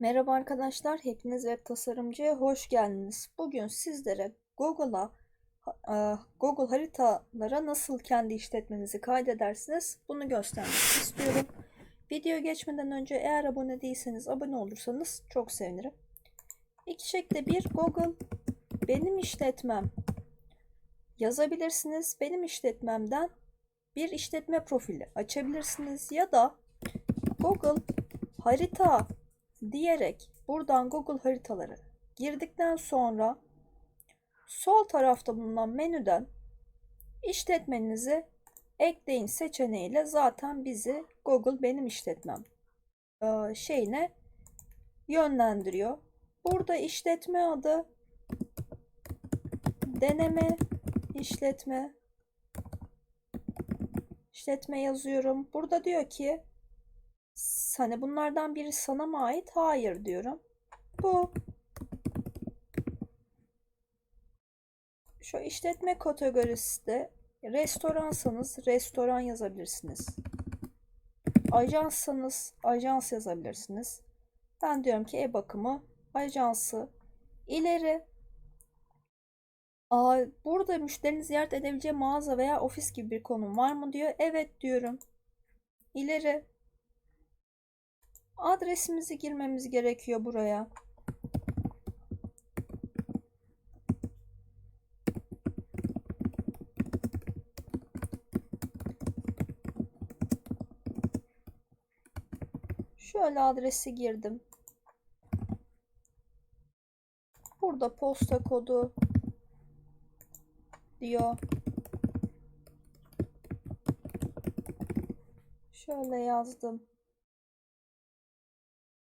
Merhaba arkadaşlar, hepiniz web tasarımcıya hoş geldiniz. Bugün sizlere Google'a e, Google haritalara nasıl kendi işletmenizi kaydedersiniz bunu göstermek istiyorum. Video geçmeden önce eğer abone değilseniz abone olursanız çok sevinirim. İki şekilde bir Google benim işletmem yazabilirsiniz. Benim işletmemden bir işletme profili açabilirsiniz ya da Google harita diyerek buradan Google haritaları girdikten sonra sol tarafta bulunan menüden işletmenizi ekleyin seçeneğiyle zaten bizi Google benim işletmem e, şeyine yönlendiriyor. Burada işletme adı deneme işletme işletme yazıyorum. Burada diyor ki Hani bunlardan biri sana mı ait? Hayır diyorum. Bu. Şu işletme kategorisi de restoransanız restoran yazabilirsiniz. Ajanssanız ajans yazabilirsiniz. Ben diyorum ki ev bakımı ajansı. İleri Aa, burada müşterinin ziyaret edebileceği mağaza veya ofis gibi bir konum var mı diyor. Evet diyorum. İleri Adresimizi girmemiz gerekiyor buraya. Şöyle adresi girdim. Burada posta kodu diyor. Şöyle yazdım.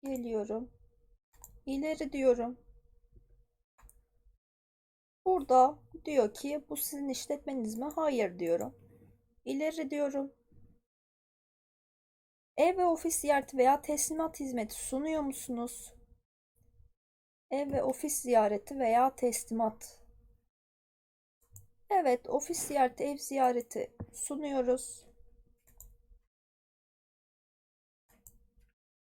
Geliyorum. İleri diyorum. Burada diyor ki bu sizin işletmeniz mi? Hayır diyorum. İleri diyorum. Ev ve ofis ziyareti veya teslimat hizmeti sunuyor musunuz? Ev ve ofis ziyareti veya teslimat. Evet, ofis ziyareti, ev ziyareti sunuyoruz.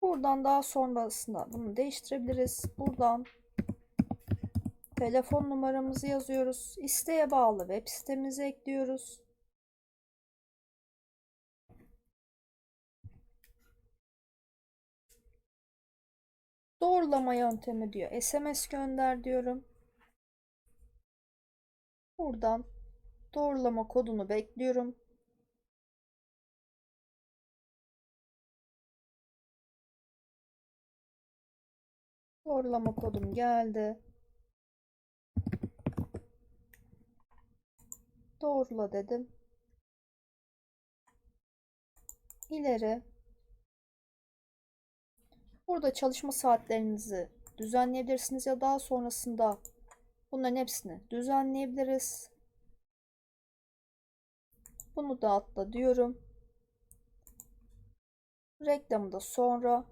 Buradan daha sonrasında bunu değiştirebiliriz. Buradan telefon numaramızı yazıyoruz. İsteğe bağlı web sitemizi ekliyoruz. Doğrulama yöntemi diyor. SMS gönder diyorum. Buradan doğrulama kodunu bekliyorum. Doğrulama kodum geldi. Doğrula dedim. İleri. Burada çalışma saatlerinizi düzenleyebilirsiniz ya daha sonrasında bunların hepsini düzenleyebiliriz. Bunu da atla diyorum. Reklamı da sonra.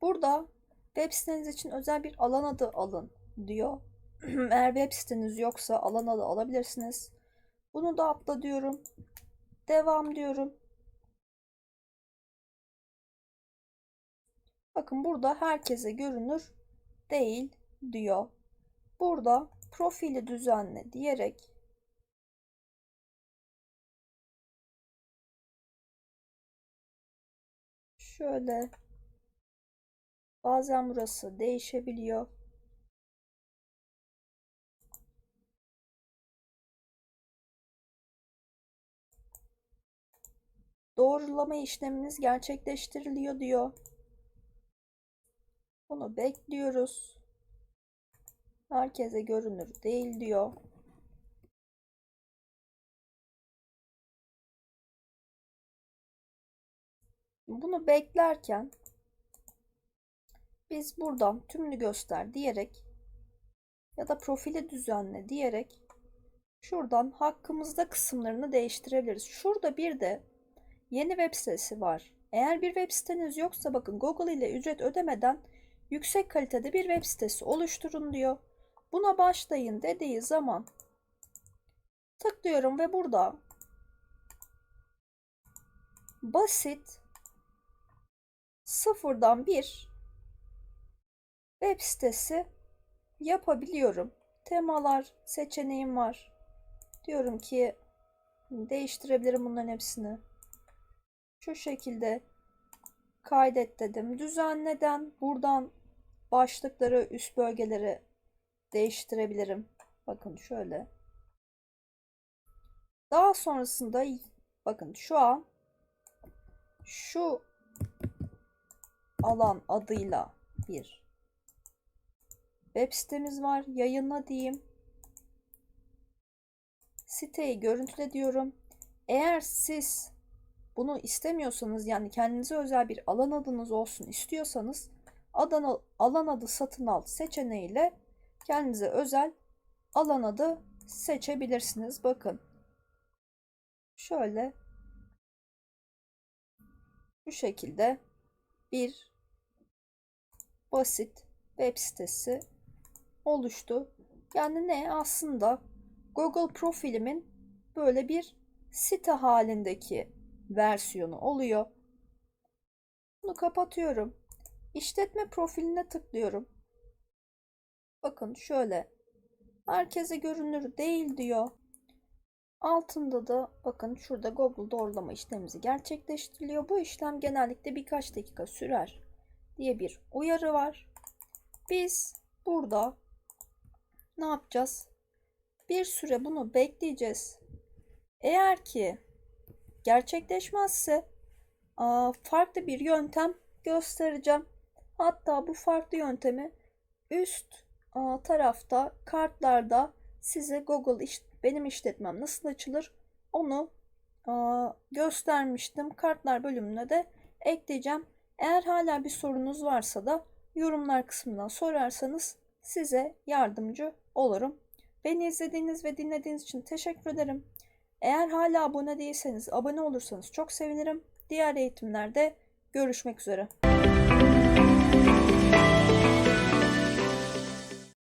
Burada Web siteniz için özel bir alan adı alın diyor. Eğer web siteniz yoksa alan adı alabilirsiniz. Bunu da atla diyorum. Devam diyorum. Bakın burada herkese görünür değil diyor. Burada profili düzenle diyerek şöyle Bazen burası değişebiliyor. Doğrulama işleminiz gerçekleştiriliyor diyor. Bunu bekliyoruz. Herkese görünür değil diyor. Bunu beklerken biz buradan tümünü göster diyerek ya da profili düzenle diyerek şuradan hakkımızda kısımlarını değiştirebiliriz. Şurada bir de yeni web sitesi var. Eğer bir web siteniz yoksa bakın Google ile ücret ödemeden yüksek kalitede bir web sitesi oluşturun diyor. Buna başlayın dediği zaman tıklıyorum ve burada basit sıfırdan bir web sitesi yapabiliyorum. Temalar seçeneğim var. Diyorum ki değiştirebilirim bunların hepsini. Şu şekilde kaydet dedim. Düzenleden buradan başlıkları, üst bölgeleri değiştirebilirim. Bakın şöyle. Daha sonrasında bakın şu an şu alan adıyla bir web sitemiz var. Yayınla diyeyim. Siteyi görüntüle diyorum. Eğer siz bunu istemiyorsanız yani kendinize özel bir alan adınız olsun istiyorsanız adan, alan adı satın al seçeneğiyle kendinize özel alan adı seçebilirsiniz. Bakın. Şöyle bu şekilde bir basit web sitesi oluştu. Yani ne aslında Google profilimin böyle bir site halindeki versiyonu oluyor. Bunu kapatıyorum. İşletme profiline tıklıyorum. Bakın şöyle. Herkese görünür değil diyor. Altında da bakın şurada Google doğrulama işlemimizi gerçekleştiriliyor. Bu işlem genellikle birkaç dakika sürer diye bir uyarı var. Biz burada ne yapacağız? Bir süre bunu bekleyeceğiz. Eğer ki gerçekleşmezse farklı bir yöntem göstereceğim. Hatta bu farklı yöntemi üst tarafta kartlarda size Google benim işletmem nasıl açılır onu göstermiştim. Kartlar bölümüne de ekleyeceğim. Eğer hala bir sorunuz varsa da yorumlar kısmından sorarsanız size yardımcı olurum. Beni izlediğiniz ve dinlediğiniz için teşekkür ederim. Eğer hala abone değilseniz abone olursanız çok sevinirim. Diğer eğitimlerde görüşmek üzere.